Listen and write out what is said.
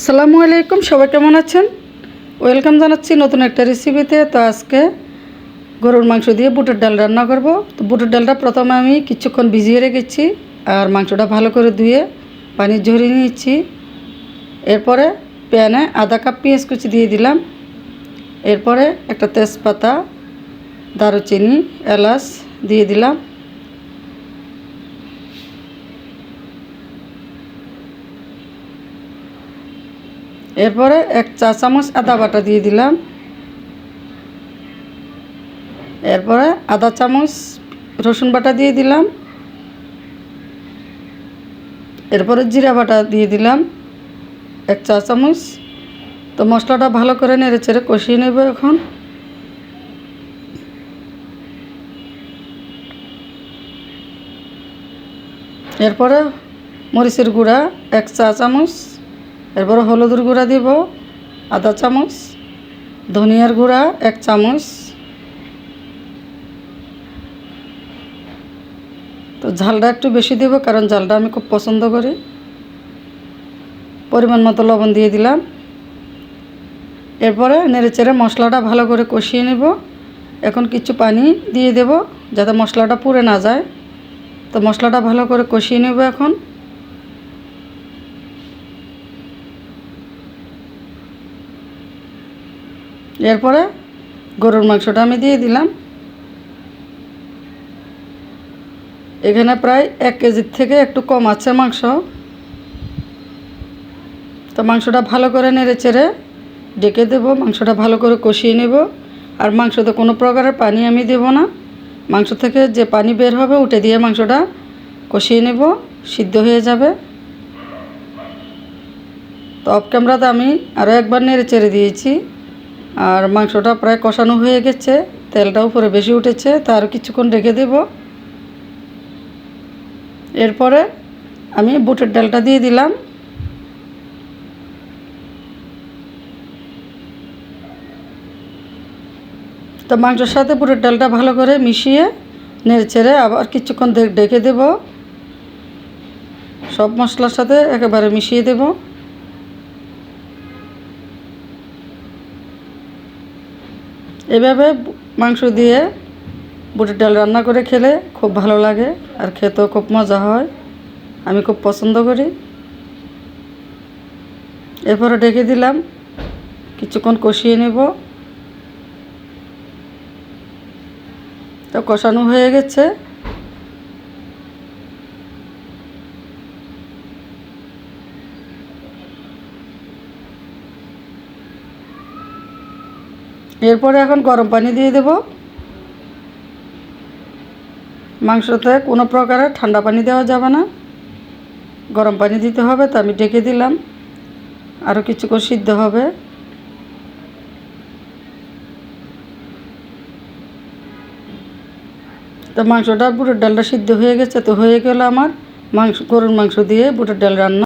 আসসালামু আলাইকুম, সবাই কেমন আছেন? ওয়েলকাম জানাচ্ছি নতুন একটা রেসিপিতে তো আজকে গরুর মাংস দিয়ে বুটের ডাল রান্না করব। তো বুটের ডালটা প্রথমে আমি কিছুক্ষণ ভিজিয়ে রেখেছি আর মাংসটা ভালো করে ধুয়ে পানি ঝরিয়ে নিচ্ছি এরপরে প্যানে আধা কাপ পেঁয়াজ কুচি দিয়ে দিলাম। এরপরে একটা তেজপাতা, দারুচিনি, এলাচ দিয়ে দিলাম। এরপরে এক চা চামচ আদা বাটা দিয়ে দিলাম। এরপরে আদা চামচ রসুন বাটা দিয়ে দিলাম। এরপরে জিরা বাটা দিয়ে দিলাম। এক চা চামচ। তো মশলাটা ভালো করে নেড়ে চেড়ে কষিয়ে নেব এখন। এরপরে মরিচের গুঁড়া এক চা চামচ। এরপরে হলুদের গুঁড়া দিব আধা চামচ, ধনিয়ার গুঁড়া এক চামচ। তো ঝালটা একটু বেশি দেব, কারণ ঝালটা আমি খুব পছন্দ করি। পরিমাণ মতো লবণ দিয়ে দিলাম। এরপরে নেড়ে চেড়ে মশলাটা ভালো করে কষিয়ে নেব। এখন কিছু পানি দিয়ে দেব, যাতে মশলাটা পুড়ে না যায়। তো মশলাটা ভালো করে কষিয়ে নেব এখন। এরপরে গরুর মাংসটা আমি দিয়ে দিলাম। এখানে প্রায় এক কেজির থেকে একটু কম আছে মাংস। তো মাংসটা ভালো করে নেড়ে চেড়ে ডেকে দেব, মাংসটা ভালো করে কষিয়ে নেব। আর মাংসতে কোনো প্রকারের পানি আমি দেব না। মাংস থেকে যে পানি বের হবে উঠে দিয়ে মাংসটা কষিয়ে নেব, সিদ্ধ হয়ে যাবে। তো অফ ক্যামেরাতে আমি আরও একবার নেড়ে চেড়ে দিয়েছি। আর মাংসটা প্রায় কষানো হয়ে গেছে, তেলটা উপরে বেশি উঠেছে, তা আরও কিছুক্ষণ রেখে দেব। এরপরে আমি বুটের ডালটা দিয়ে দিলাম। তো মাংসের সাথে বুটের ডালটা ভালো করে মিশিয়ে নেড়ে ছেড়ে আবার কিছুক্ষণ ডেকে দেব। সব মশলার সাথে একেবারে মিশিয়ে দেবো। এভাবে মাংস দিয়ে বুটের ডাল রান্না করে খেলে খুব ভালো লাগে আর খেতেও খুব মজা হয়। আমি খুব পছন্দ করি। এরপরে ডেকে দিলাম, কিছুক্ষণ কষিয়ে নেব। তো কষানো হয়ে গেছে। এরপরে এখন গরম পানি দিয়ে দেব। মাংসতে কোনো প্রকারের ঠান্ডা পানি দেওয়া যাবে না। গরম পানি দিতে হবে তো আমি ডেকে দিলাম। আরও কিছুক্ষণ সিদ্ধ হবে। তো মাংসটা বুটের ডালটা সিদ্ধ হয়ে গেছে, তো হয়ে গেল আমার মাংস গরুর মাংস দিয়ে বুটের ডাল রান্না।